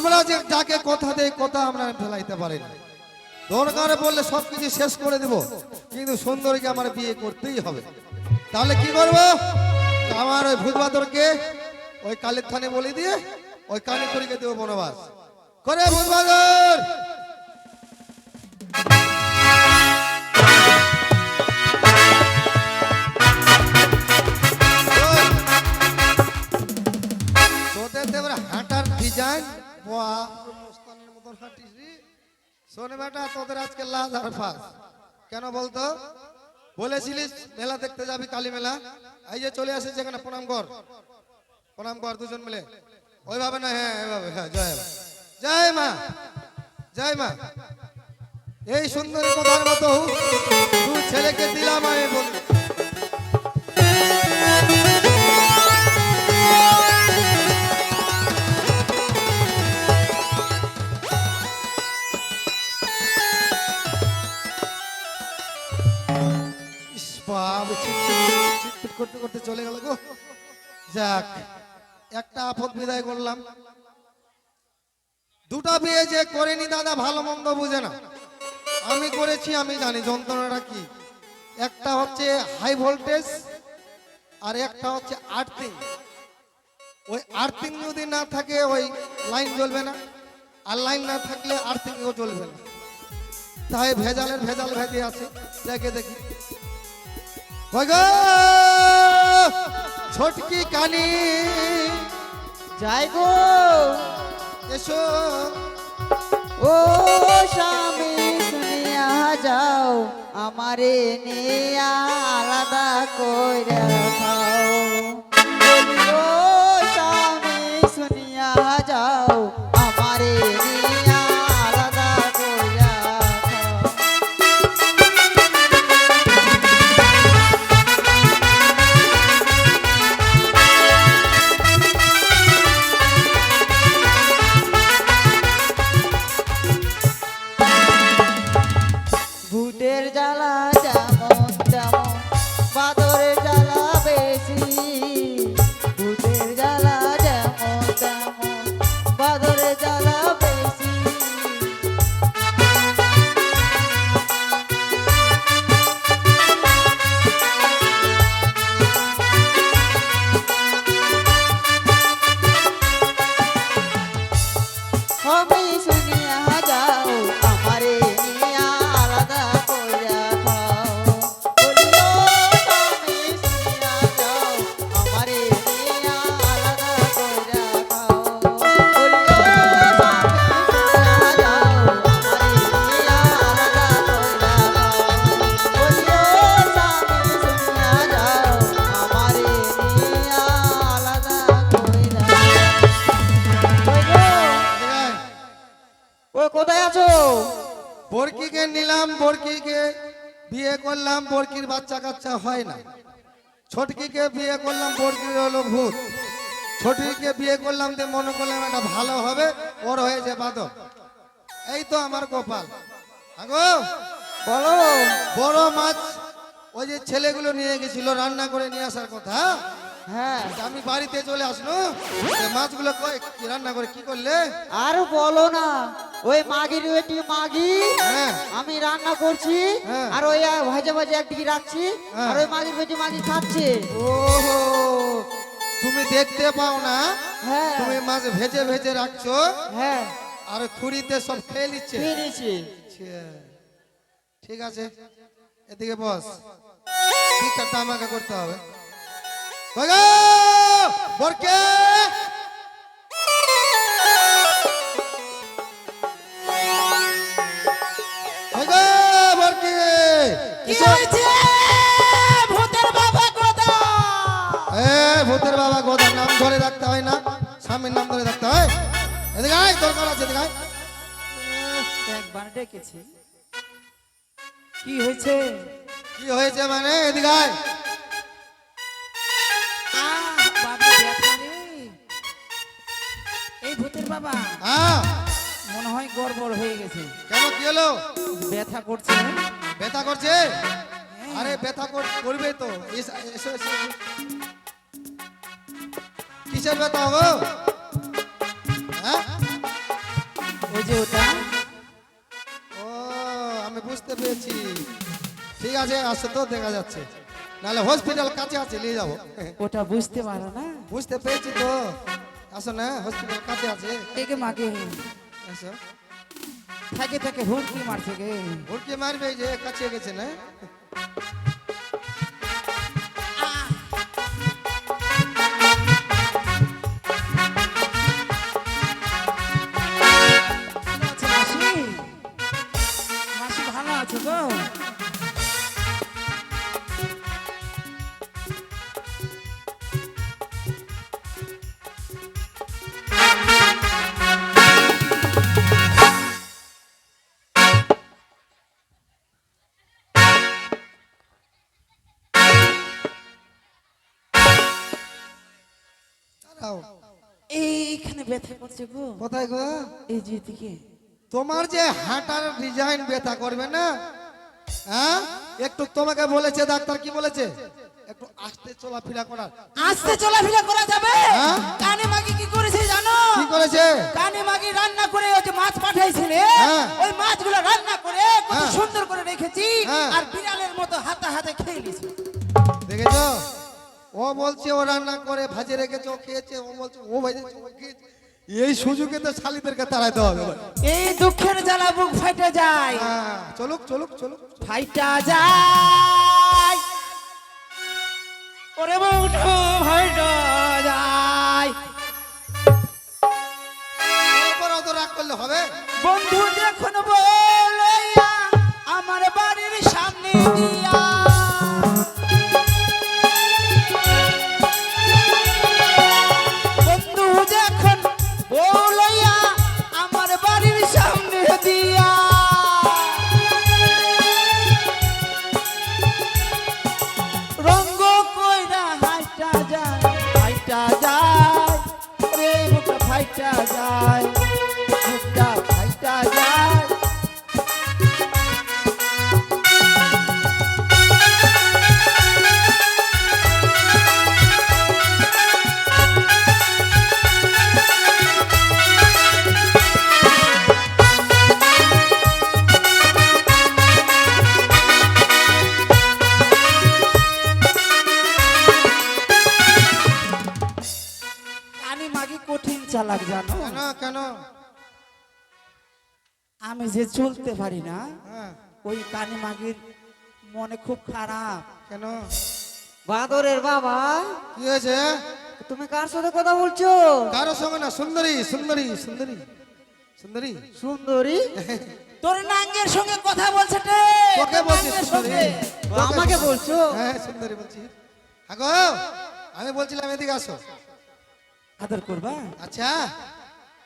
আমরা যে যাকে কথা দেই, কথা আমরা ফেলাইতে পারি না। দরকারে বললে সব কিছু শেষ করে দেব। কিন্তু সুন্দরীকে আমার বিয়ে করতেই হবে। তাহলে কি করব? আমার ওই ভূতবাদরকে ওই কালীর থানে বলে দিয়ে ওই কালীপুরীকে দেবো বনবাস। করে ভূতবাদর! হাঁটার ডিজাইন রে। শোন বেটা, তোদের আজকে লাজ আর কেন বলতো? বলেছিলিস, মেলা দেখতে যাবি, কালী মেলা। এই যে চলে আসে যেখানে, প্রণাম কর। প্রণাম কর দুজন মিলে। ওইভাবে না হ্যাঁ এইভাবে হ্যাঁ জয় মা। জয় মা। জয় মা। এই সুন্দরী কথার মতো ছেলেকে দিলাম আমি বল যাক, একটা আপদ বিদায় করলাম। দুটা বিয়ে যে করেনি দাদা, ভালো মন্দ বুঝে না। আমি করেছি, আমি জানি, যন্ত্রণাটা কি। একটা হচ্ছে হাই ভোল্টেজ আর একটা হচ্ছে আর্থিং ওই আর্থিং যদি না থাকে, ওই লাইন জ্বলবে না। আর লাইন না থাকলে আর্থিংও চলবে না। তাই ভেজালের ভেজাল ভেজে আছে। দেখে দেখি। গো! ছোটকি কানি। যাই গো এসো। ও স্বামী শুনিয়া যাও আমারে নিয়ে আলাদা কইরা খাও। ভূতের জ্বালা যেমন তেমন। বাদরের কোথায় আছো? বরকিকে নিলাম বরকিকে বিয়ে করলাম বরকির বাচ্চা কাচ্চা হয় না। ছোটকিকে বিয়ে করলাম বরকির হলো ভূত। ছোটকিকে বিয়ে করলাম যে মনে করলাম এটা ভালো হবে ওর হয়েছে বাদক এই তো আমার গোপাল। আগো বলো। বড় মাছ ওই যে ছেলেগুলো নিয়ে গেছিল রান্না করে নিয়ে আসার কথা। হ্যাঁ। আমি বাড়িতে চলে আসলো মাছগুলো রান্না করে কি করলে? আর বলো না। ওই মাগির বেটি মাগি। হ্যাঁ। আমি রান্না করছি হ্যাঁ। আর ওই ভাজে ভাজে একদিকে রাখছি হ্যাঁ। আর ওই মাগির বেটি মাগি খাচ্ছে। ওহো তুমি দেখতে পাও না? হ্যাঁ। তুমি মাছ ভেজে ভেজে রাখছো? হ্যাঁ। আর খুঁড়িতে সব খেয়ে নিচ্ছে? খেয়ে ঠিক আছে। এদিকে বস। বিচারটা আমাকে করতে হবে। কই আছে এদিকে একবার ডেকেছি। কি হয়েছে? কি হয়েছে মানে। এই ভূতের বাবা। হ্যাঁ। মনে হয় গড়বড় হয়ে গেছে। কেন কি হলো? ব্যথা করছে ব্যথা করছে? আরে ব্যথা কর- করবে তো। কিসের ব্যথা হব হ্যাঁ? ওই যে ওটা ও আমি বুঝতে পেরেছি। ঠিক আছে আসছে তো দেখা যাচ্ছে। নাহলে হসপিটাল কাছে আছে নিয়ে যাব। ওটা বুঝতে পারো না। বুঝতে পেরেছি তো। আসো না হসপিটাল কাছে আছে। একে মাকে আসো। থাকে থাকে হুমকি মারছে গে। ভুটকে মারবে যে কাছে গেছে না? গো কোথায় গো? এই যে দিকে তোমার যে হাঁটার ডিজাইন ব্যথা করবে না? হ্যাঁ? একটু তোমাকে বলেছে ডাক্তার কি বলেছে? একটু আস্তে চলাফেরা করার। আস্তে চলাফেরা করা যাবে? হ্যাঁ? কানে মাগি কি করেছে জানো? কি করেছে? কানে মাগি রান্না করে ওই যে মাছ পাঠাইছিলে হ্যাঁ। ওই মাছগুলো রান্না করে কত হ্যাঁ। সুন্দর করে রেখেছি। আর বিড়ালের মতো হাতে হাতে খেয়ে নিয়েছি। দেখেছ? ও বলছে ও রান্না করে ভাজে রেখেছে ও খেয়েছে ও বলছে ও ভেজেছে ও খেয়েছে। এই সুযোগে তো শালিদেরকে তাড়াইতে হবে এই দুঃখের জ্বালা বুক ফাইটা যায়। হ্যাঁ, চলুক চলুক চলুক। ফাইটা যায়। ওরে বউঠো ফাইটা যায়। ওর অত রাগ করলে হবে? বন্ধু যখন বলইয়া আমার বাড়ির সামনে আমি যে চলতে পারি না ওই কানি মাগির মনে খুব খারাপ। কেন? বাদরের বাবা কি হয়েছে? তুমি কার সাথে কথা বলছো? কারও সঙ্গে না সুন্দরী সুন্দরী সুন্দরী সুন্দরী। সুন্দরী? তোর নাঙ্গের সঙ্গে কথা বলছে রে তোকে বলছি সুন্দরী। আমাকে বলছো? হ্যাঁ সুন্দরী বলছি। আগো আমি বলছিলাম এদিকে আসো। আদর করবা? আচ্ছা।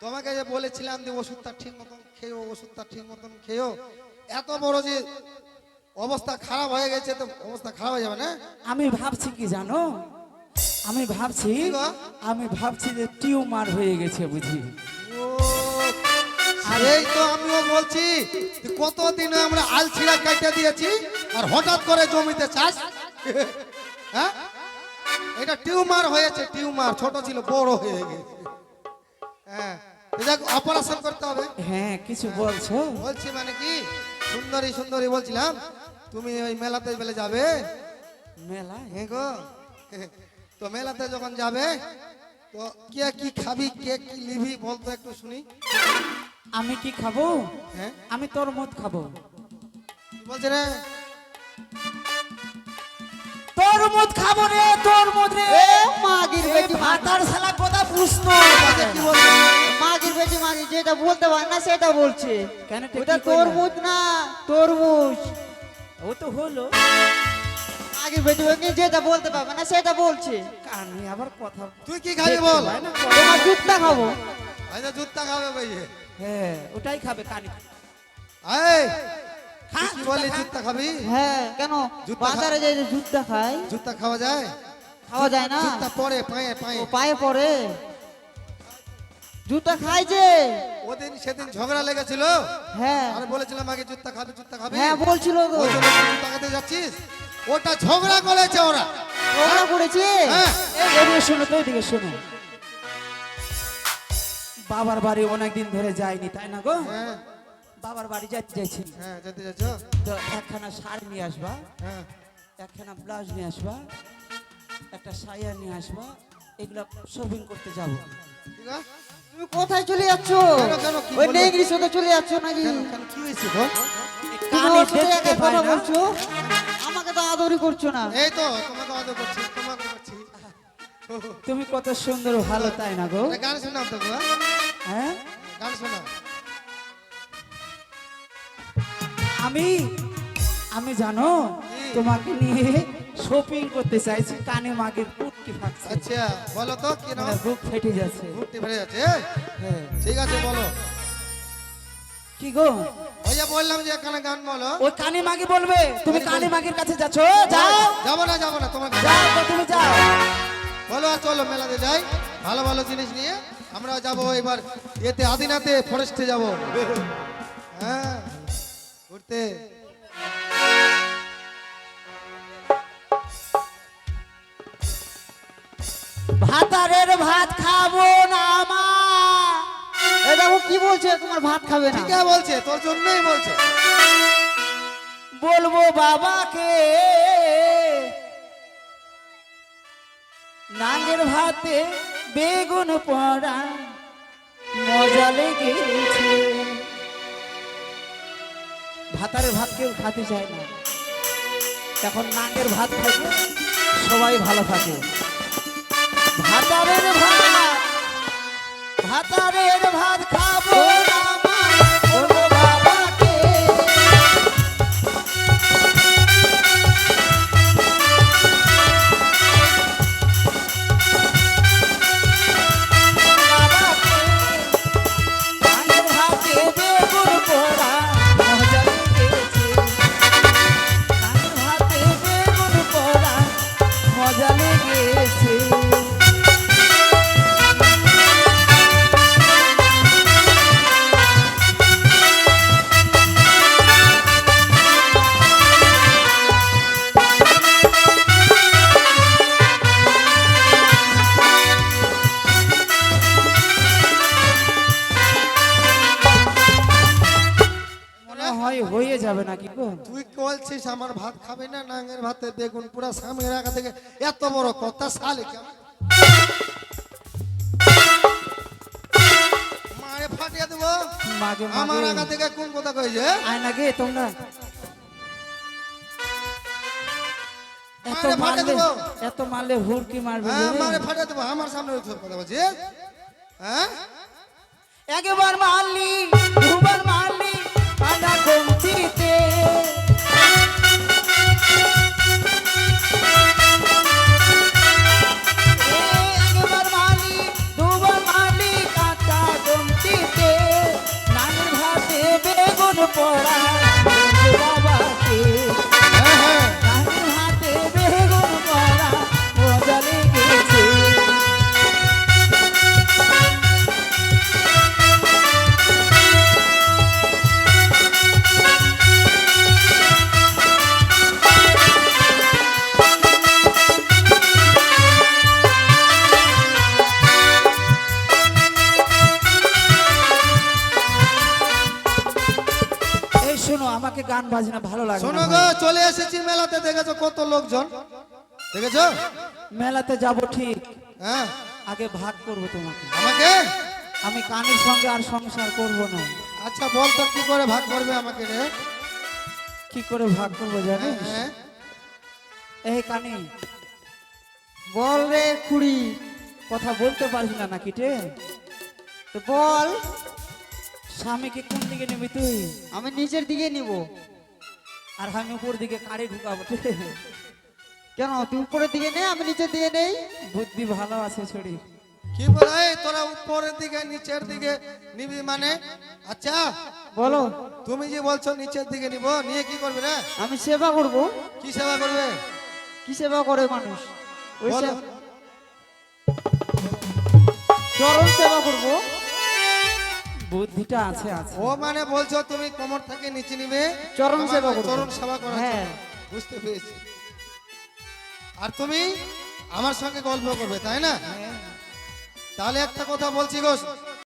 তোমাকে যে বলেছিলাম যে ওষুধটা ঠিক মতন খেয়েও ওষুধটা ঠিক মতন খেয়েও এত বড় যে অবস্থা খারাপ হয়ে গেছে তো অবস্থা খারাপ হয়ে যাবে না? আমি ভাবছি কি জানো? আমি ভাবছি? আমি ভাবছি যে টিউমার হয়ে গেছে বুঝি। এই তো আমিও বলছি কতদিন আমরা আল ছিড়া কাটে দিয়েছি আর হঠাৎ করে জমিতে চাষ? হ্যাঁ? এটা টিউমার হয়েছে টিউমার ছোট ছিল বড় হয়ে গেছে। হ্যাঁ। অপারেশন করতে হবে। হ্যাঁ কিছু বলছো? বলছি মানে কি সুন্দরী সুন্দরী বলছিলাম তুমি ওই মেলাতে বেলে যাবে? মেলায় হ্যাঁ গো। তো মেলাতে যখন যাবে তো কে কি খাবি কে কি নিবি বলতো একটু শুনি। আমি কি খাব? হ্যাঁ। আমি তরমুজ খাব। কি বলছে রে? তরমুজ খাব রে তরমুজ রে। এ মাগির বেটি ভাতার শালা কথা প্রশ্ন? কি বলছে? মাগির বেটি মাগি যেটা বলতে পারে না সেটা বলছে। কেন এটা ওটা? তরমুজ না তরমুজ। ও তো হলো। মাগির বেটি ওকে যেটা বলতে পারবে না সেটা বলছে। কানে আবার কথা তুই কি খাবি বল? হয় না? তোমার জুতটা খাব। আচ্ছা জুত্তা খাবে ভাই হ্যাঁ ওটাই খাবে কানে। এই হ্যাঁ, কি বলি জুত্তা খাবি? হ্যাঁ কেন? জুতটা বাজারে যে জুতটা খায় জুত্তা খাওয়া যায়? খাওয়া যায় না? জুত্তা পরে পায়ে পায়ে। ও পায়ে পড়ে? জুতা খাই যে। ওদিন সেদিন ঝগড়া লেগেছিল? হ্যাঁ। আর বলেছিলাম আগে জুত্তা খাবি জুত্তা খাবি। হ্যাঁ বলছিল তো। ওই জন্য তুই জুত্তা খেতে যাচ্ছিস? ওটা ঝগড়া করেছে ওরা। ওরা করেছে? হ্যাঁ। এই এদিকে শোনো তো এদিকে শোনো। বাবার বাড়ি অনেকদিন ধরে যাইনি তাই না গো? হ্যাঁ। বাবার বাড়ি যাইতে চাইছি। হ্যাঁ যেতে যাচ্ছ তো একখানা শাড়ি নিয়ে আসবা। হ্যাঁ। একখানা ব্লাউজ নিয়ে আসবা। একটা সায়া নিয়ে আসবা। এগুলো শপিং করতে যাব। ঠিক আছে তুমি কোথায় চলে যাচ্ছ? কেন, কেন, কি ওই? সাথে চলে যাচ্ছ নাকি? কি হয়েছে কথা। বলছো? আমাকে তো আদরই করছ না। এই তো তোমাকে আদর করছি তোমাকে করছি। তুমি কত সুন্দর ভালো তাই না গো? গান শোনাও তো গো, হ্যাঁ? গান শোনাও। আমি আমি জানো তোমাকে নিয়ে শপিং করতে চাইছি কানে মাগে পুটকি ফাটছে। আচ্ছা বলো তো কি নাম? মানে বুক ফেটে যাচ্ছে। ঘুরতে ফেরে যাচ্ছে হ্যাঁ। ঠিক আছে বলো। কি গো? ভাইয়া বললাম যে এখানে গান বলো। ওই কানে মাগে বলবে তুমি কানে মাগের কাছে যাচ্ছ? যাও। যাব না যাব না তোমার যাও তো তুমি যাও। বলো আর চলো মেলাতে যাই ভালো ভালো জিনিস নিয়ে। আমরা যাব এবার এতে আদিনাতে ফরেস্টে যাব। হ্যাঁ ঘুরতে। ভাতারের ভাত খাব না মা। এই দেখো কি বলছে? তোমার ভাত খাবে না। ঠিক বলছে তোর জন্যই বলছে। বলব বাবাকে নাগের ভাতে বেগুন পড়া মজা লেগেছে। ভাতারের ভাত কেউ খাতে চায় না। এখন নাগের ভাত খাইতে সবাই ভালো থাকে। ভাতারের ভাত ভাতারের ভাত সামনের আগা থেকে এত বড় কথা সালে মারে ফাটিয়ে দেবো? আমার আগা থেকে কোন কথা কইছে? আয় না গে তোমরা। এত মারলে এত মারলে হুড়কি মারবে মারে ফাটিয়ে দেবো আমার সামনে কথা বলছি। হ্যাঁ? একবার মারলি দুবার মারলি কমতিতে। বাজনা ভালো লাগে শোনো গো চলে এসেছি মেলাতে দেখেছ কত লোকজন? দেখেছ? মেলাতে যাব ঠিক। হ্যাঁ। আগে ভাগ করব তোমাকে। আমাকে? আমি কানের সঙ্গে আর সংসার করব না। আচ্ছা বল তো কি করে ভাগ করবে আমাকে রে? কি করে ভাগ করব হ্যাঁ, জানিস? হ্যাঁ এই কানি। বল রে খুড়ি। কথা বলতে পারিস না নাকি রে? তো বল। স্বামীকে কোন দিকে নিবি তুই? আমি নিজের দিকে নিব। আর আমি উপর দিকে কাড়ে ঢুকাবো। কেন? তুই উপরের দিকে নে আমি নিচের দিকে নেই। বুদ্ধি ভালো আছে ছড়ি কি বলে? তোরা উপরের দিকে নিচের দিকে নিবি মানে? আচ্ছা বলো। তুমি যে বলছো নিচের দিকে নিব নিয়ে কি করবে রে? আমি সেবা করব। কি সেবা করবে? কি সেবা করে মানুষ? ওই। চরণ সেবা করব। বুদ্ধিটা আছে আছে। ও মানে বলছো তুমি কোমর থেকে নিচে নিবে? চরণ সেবা করবে। চরণ সেবা করা হ্যাঁ। বুঝতে পেরেছি। আর তুমি আমার সঙ্গে গল্প করবে তাই না? হ্যাঁ। তাহলে একটা কথা বলছি গো।